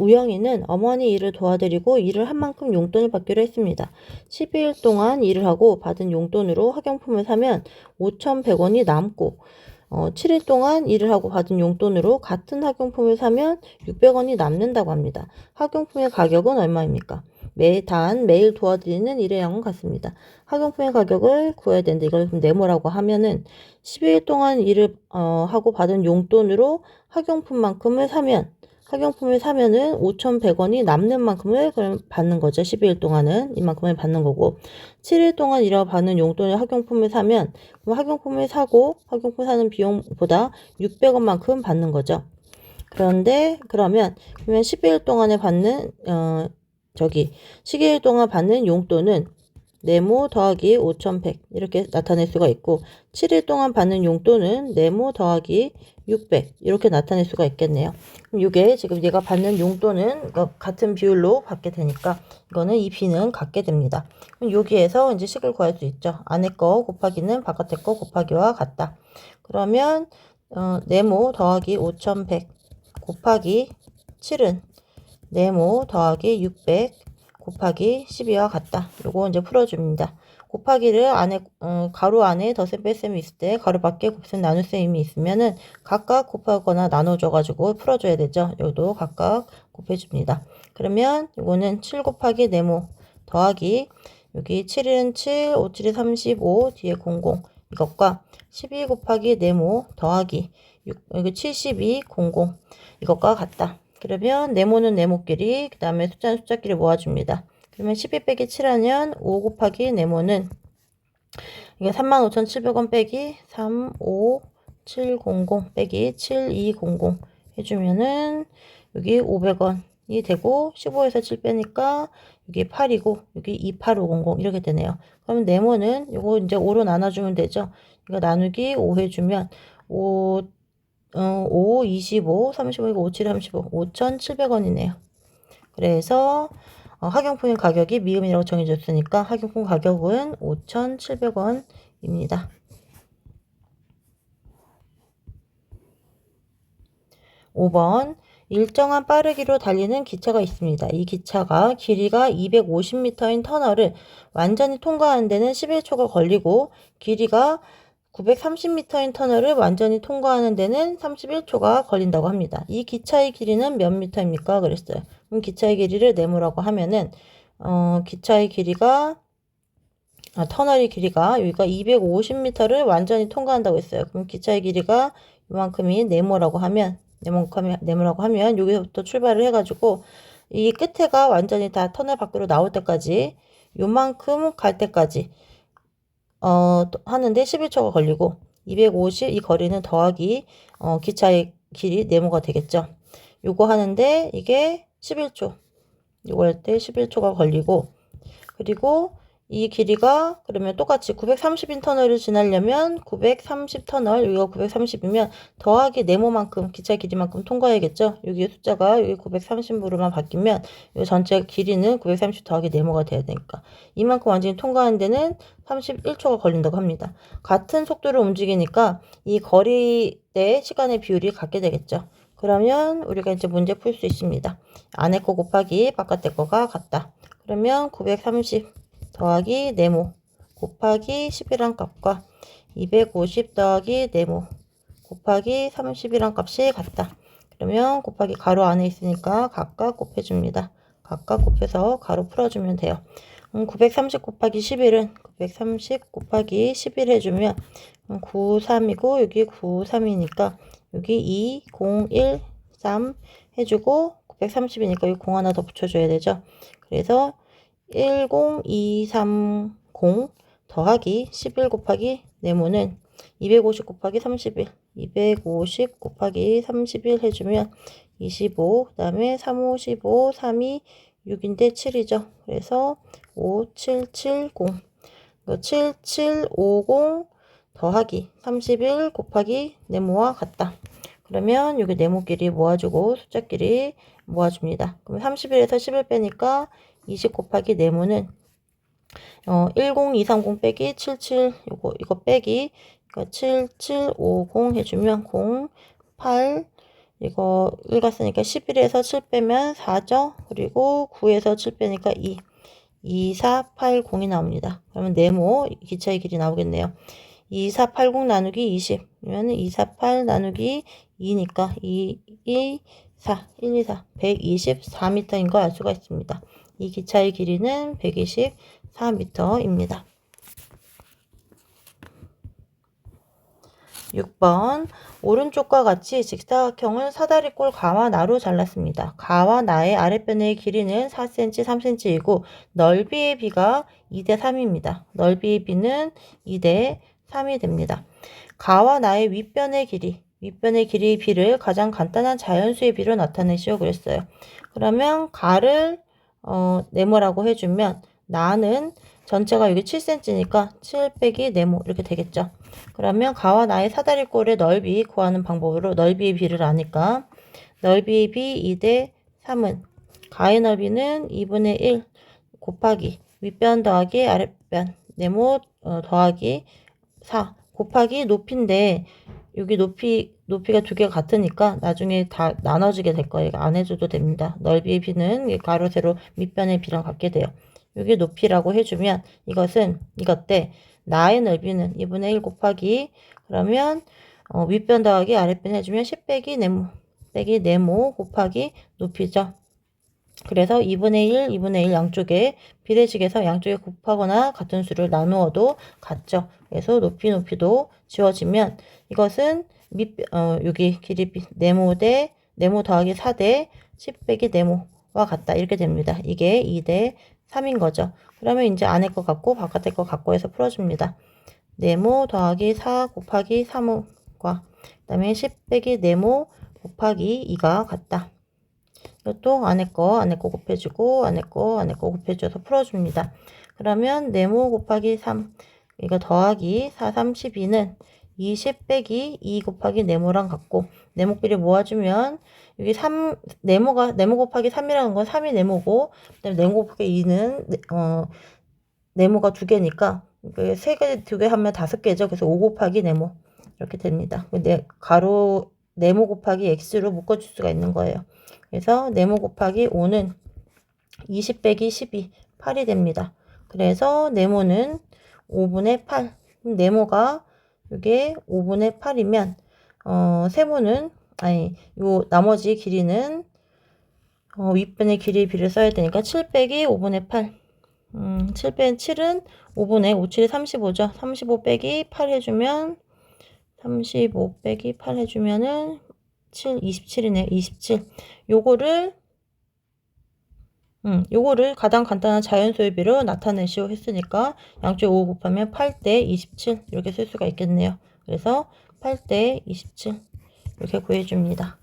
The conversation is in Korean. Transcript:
우영이는 어머니 일을 도와드리고 일을 한 만큼 용돈을 받기로 했습니다. 12일 동안 일을 하고 받은 용돈으로 학용품을 사면 5,100원이 남고 어, 7일 동안 일을 하고 받은 용돈으로 같은 학용품을 사면 600원이 남는다고 합니다. 학용품의 가격은 얼마입니까? 매 단 매일 도와드리는 일의 양은 같습니다. 학용품의 가격을 구해야 되는데 이걸 그럼 네모라고 하면은 12일 동안 일을 어, 하고 받은 용돈으로 학용품만큼을 사면 학용품을 사면은 5,100원이 남는 만큼을 그럼 받는 거죠. 12일 동안은 이만큼을 받는 거고 7일 동안 일하고 받는 용돈의 학용품을 사면 그럼 학용품을 사고 학용품 사는 비용보다 600원만큼 받는 거죠. 그런데 그러면 그러면 12일 동안에 받는 어 저기 12일 동안 받는 용돈은 네모 더하기 5,100 이렇게 나타낼 수가 있고 7일 동안 받는 용돈은 네모 더하기 600 이렇게 나타낼 수가 있겠네요. 그럼 이게 지금 얘가 받는 용돈은 같은 비율로 받게 되니까 이거는 이 b는 같게 됩니다. 그럼 여기에서 이제 식을 구할 수 있죠. 안에 거 곱하기는 바깥에 거 곱하기와 같다. 그러면 어, 네모 더하기 5,100 곱하기 7은 네모 더하기 600 곱하기 12와 같다. 요거 이제 풀어줍니다. 곱하기를 안에 어, 가로 안에 덧셈 뺄셈이 있을 때 가로 밖에 곱셈 나눗셈이 있으면은 각각 곱하거나 나눠줘 가지고 풀어줘야 되죠. 여기도 각각 곱해줍니다. 그러면 요거는 7 곱하기 네모 더하기 여기 7은 7, 5, 7이 35, 뒤에 00 이것과 12 곱하기 네모 더하기 6, 여기 72, 00 이것과 같다. 그러면 네모는 네모끼리 그 다음에 숫자는 숫자끼리 모아줍니다. 그러면 12 빼기 7하면 5 곱하기 네모는 이게 35,700원 빼기 35700 빼기 7200 해주면은 여기 500원이 되고 15에서 7 빼니까 여기 8이고 여기 28500 이렇게 되네요. 그러면 네모는 이거 이제 5로 나눠주면 되죠. 이거 나누기 5 해주면 5 어, 5, 25, 35, 이거 5, 7, 35, 5,700원이네요. 그래서 어, 학용품의 가격이 미음이라고 정해졌으니까 학용품 가격은 5,700원입니다. 5번 일정한 빠르기로 달리는 기차가 있습니다. 이 기차가 길이가 250m인 터널을 완전히 통과하는 데는 11초가 걸리고 길이가 930m인 터널을 완전히 통과하는 데는 31초가 걸린다고 합니다. 이 기차의 길이는 몇 미터입니까? 그랬어요. 그럼 기차의 길이를 네모라고 하면은 어, 기차의 길이가 아, 터널의 길이가 여기가 250m를 완전히 통과한다고 했어요. 그럼 기차의 길이가 이만큼이 네모라고 하면 네모라고 네모라고 하면 여기서부터 출발을 해가지고 이 끝에가 완전히 다 터널 밖으로 나올 때까지 요만큼 갈 때까지 어, 하는데 11초가 걸리고 250 이 거리는 더하기 어, 기차의 길이 네모가 되겠죠. 요거 하는데 이게 11초. 요거 할 때 11초가 걸리고 그리고 이 길이가 그러면 똑같이 930인 터널을 지나려면 930 터널 여기가 930이면 더하기 네모만큼 기차 길이만큼 통과해야겠죠. 여기 숫자가 여기 930으로만 바뀌면 이 전체 길이는 930 더하기 네모가 돼야 되니까 이만큼 완전히 통과하는 데는 31초가 걸린다고 합니다. 같은 속도로 움직이니까 이 거리 대 시간의 비율이 같게 되겠죠. 그러면 우리가 이제 문제 풀 수 있습니다. 안에 거 곱하기 바깥에 거가 같다. 그러면 930 더하기 네모 곱하기 10이란 값과 250 더하기 네모 곱하기 30이란 값이 같다. 그러면 곱하기 가로 안에 있으니까 각각 곱해줍니다. 각각 곱해서 가로 풀어주면 돼요. 음, 930 곱하기 11은 930 곱하기 11 해주면 93이고 여기 93이니까 여기 2, 0, 1, 3 해주고 930이니까 여기 0 하나 더 붙여줘야 되죠. 그래서 10230 더하기 11 곱하기 네모는 250 곱하기 31 250 곱하기 31 해주면 25 그 다음에 3, 5, 15, 3이 6인데 7이죠. 그래서 5770 7750 더하기 31 곱하기 네모와 같다. 그러면 여기 네모끼리 모아주고 숫자끼리 모아줍니다. 그럼 31에서 10을 빼니까 20 곱하기 네모는 어, 10230 빼기 77 요거 이거 빼기 그러니까 7750 해주면 0 8 이거 1 갔으니까 11에서 7 빼면 4죠. 그리고 9에서 7 빼니까 2. 2, 4, 8, 0이 나옵니다. 그러면 네모 기차의 길이 나오겠네요. 2, 4, 8, 0 나누기 20. 그러면 2, 4, 8 나누기 2니까 2, 2, 4, 1, 2, 4, 124m인 걸 알 수가 있습니다. 이 기차의 길이는 124m입니다. 6번 오른쪽과 같이 직사각형을 사다리꼴 가와 나로 잘랐습니다. 가와 나의 아랫변의 길이는 4cm, 3cm이고 넓이의 비가 2대 3입니다. 넓이의 비는 2대 3이 됩니다. 가와 나의 윗변의 길이, 윗변의 길이의 비를 가장 간단한 자연수의 비로 나타내시오 그랬어요. 그러면 가를 어, 네모라고 해주면 나는 전체가 여기 7cm니까 7 빼기 네모 이렇게 되겠죠. 그러면 가와 나의 사다리꼴의 넓이 구하는 방법으로 넓이의 비를 아니까 넓이의 비 2대 3은 가의 넓이는 2분의 1 곱하기 윗변 더하기 아랫변 네모 어, 더하기 4 곱하기 높이인데 여기 높이 높이가 두 개가 같으니까 나중에 다 나눠지게 될 거예요. 안 해줘도 됩니다. 넓이의 비는 가로 세로 밑변의 비랑 같게 돼요. 여기 높이라고 해주면 이것은 이것 때 나의 넓이는 2분의 1 곱하기 그러면 어, 윗변 더하기 아랫변 해주면 10 빼기 네모 빼기 네모 곱하기 높이죠. 그래서 2분의 1, 2분의 1 양쪽에 비례식에서 양쪽에 곱하거나 같은 수를 나누어도 같죠. 그래서 높이 높이도 지워지면 이것은 밑, 어, 여기 길이 네모 대 네모 더하기 4 대 10 빼기 네모와 같다. 이렇게 됩니다. 이게 2 대 3인 거죠. 그러면 이제 안에 거 같고 바깥에 거 같고 해서 풀어줍니다. 네모 더하기 4 곱하기 3과 그 다음에 10 빼기 네모 곱하기 2가 같다. 이것도 안에 거 안에 거 곱해주고 안에 거 안에 거 곱해줘서 풀어줍니다. 그러면 네모 곱하기 3 이거 더하기 4, 3, 12는 20 빼기 2 곱하기 네모랑 같고 네모끼리 모아주면 여기 3 네모가 네모 곱하기 3이라는 건 3이 네모고 그 다음에 네모 곱하기 2는 어 네모가 두 개니까 세 개 두 개 하면 다섯 개죠. 그래서 5 곱하기 네모 이렇게 됩니다. 네, 가로 네모 곱하기 x로 묶어줄 수가 있는 거예요. 그래서 네모 곱하기 5는 20 빼기 12 8이 됩니다. 그래서 네모는 5분의 8 네모가 이게 5분의 8이면 어, 세모는 아니 요 나머지 길이는 어, 윗변의 길이 비를 써야 되니까 7 빼기 5분의 8 음, 7 빼기 7은 5분의 5, 7이 35죠. 35 빼기 8 해주면 35 빼기 8 해주면은 7, 27이네. 27. 요거를 음, 요거를 가장 간단한 자연소유비로 나타내시오 했으니까 양쪽에 5 곱하면 8대 27 이렇게 쓸 수가 있겠네요. 그래서 8대 27 이렇게 구해줍니다.